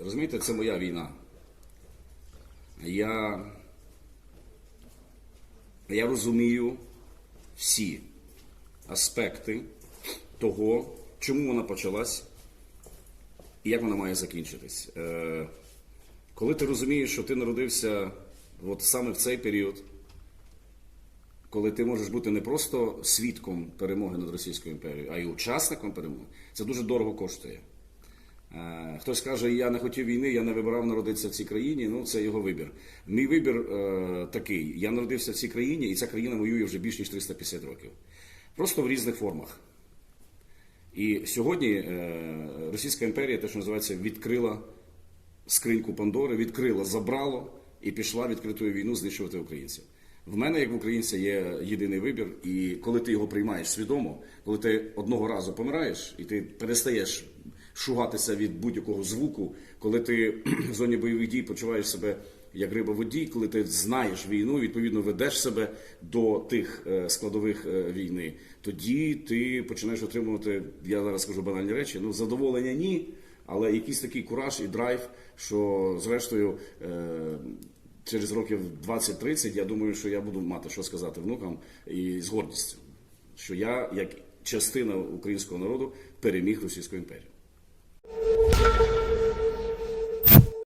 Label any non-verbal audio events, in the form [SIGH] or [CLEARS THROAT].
розумієте, це моя війна. Я, я розумію всі аспекти того, чому вона почалась і як вона має закінчитись. Е, коли ти розумієш, що ти народився от саме в цей період, коли ти можеш бути не просто свідком перемоги над Російською імперією, а й учасником перемоги, це дуже дорого коштує. Е, Хтось каже, я не хотів війни, я не вибирав народитися в цій країні. Ну, це його вибір. Мій вибір е, такий: я народився в цій країні, і ця країна воює вже більш ніж 350 років. Просто в різних формах. І сьогодні е, Російська імперія, те, що називається, відкрила скриньку Пандори, відкрила, забрало і пішла відкритою війну знищувати українців. В мене, як в українця, є єдиний вибір, і коли ти його приймаєш свідомо, коли ти одного разу помираєш і ти перестаєш шугатися від будь-якого звуку, коли ти [CLEARS THROAT] в зоні бойових дій почуваєш себе як риба в воді, коли ти знаєш війну, відповідно ведеш себе до тих е, складових е, війни, тоді ти починаєш отримувати, я зараз скажу банальні речі, ну задоволення ні, але якийсь такий кураж і драйв, що зрештою. е, Через років 20-30 я думаю, що я буду мати що сказати внукам і з гордістю, що я, як частина українського народу, переміг Російську імперію.